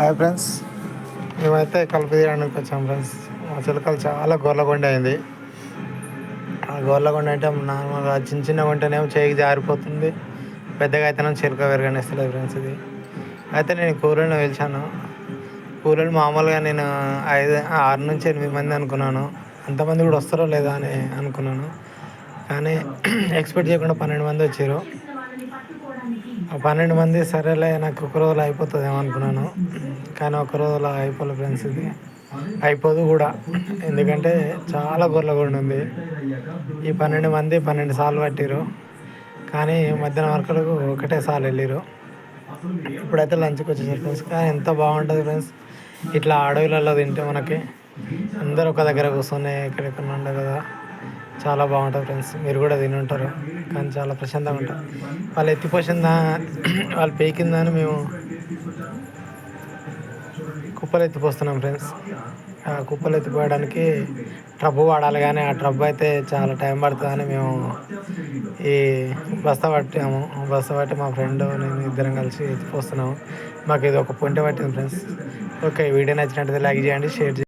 Hi friends మేమైతే కలుపు తీయడానికి వచ్చాం ఫ్రెండ్స్ మా చిలకలు చాలా గొర్రెగొండ అయింది. ఆ గొర్రెగొండ అంటే నార్మల్గా చిన్న చిన్న ఉంటేనేమో చేయికి జారిపోతుంది. పెద్దగా అయితేనే చిలక విరగనిస్తలేదు ఫ్రెండ్స్ ఇది. అయితే నేను కూరలను పిలిచాను కూరలు మామూలుగా నేను ఐదు ఆరు నుంచి ఎనిమిది మంది అనుకున్నాను. అంతమంది కూడా వస్తారో లేదా అని అనుకున్నాను. కానీ ఎక్స్పెక్ట్ చేయకుండా పన్నెండు మంది వచ్చారు. పన్నెండు మంది సరేలే నాకు ఒక రోజులో అయిపోతుందేమో అనుకున్నాను. కానీ ఒక రోజులో అయిపోలే ఫ్రెండ్స్ ఇది. అయిపోదు కూడా. ఎందుకంటే చాలా గొర్రెల కూడా ఉంది. ఈ పన్నెండు మంది పన్నెండు సార్లు పట్టిరు కానీ మధ్యాహ్నం వరకు ఒకటే సార్లు వెళ్ళిరు ఇప్పుడైతే లంచ్కి వచ్చేసారు ఫ్రెండ్స్. కానీ ఎంత బాగుంటుంది ఫ్రెండ్స్. ఇట్లా అడవులలో తింటే మనకి అందరూ ఒక దగ్గర కూర్చొని ఎక్కడెక్కడ ఉండవు కదా. చాలా బాగుంటుంది ఫ్రెండ్స్. మీరు కూడా తిని ఉంటారు. కానీ చాలా ప్రశాంతంగా ఉంటుంది వాళ్ళు ఎత్తిపోసిందా వాళ్ళు పేకిందని మేము కుప్పలు ఎత్తిపోస్తున్నాం ఫ్రెండ్స్. ఆ కుప్పలు ఎత్తిపోయడానికి ట్రబ్బు వాడాలి కానీ ఆ ట్రబ్బు అయితే చాలా టైం పడుతుందని మేము ఈ బస్తా పట్టాము. బస్తా పట్టి మా ఫ్రెండ్ నేను ఇద్దరం కలిసి ఎత్తిపోస్తున్నాము. మాకు ఇది ఒక పొంటి పట్టింది ఫ్రెండ్స్. ఓకే వీడియో నచ్చినట్టు లైక్ చేయండి షేర్ చేయండి.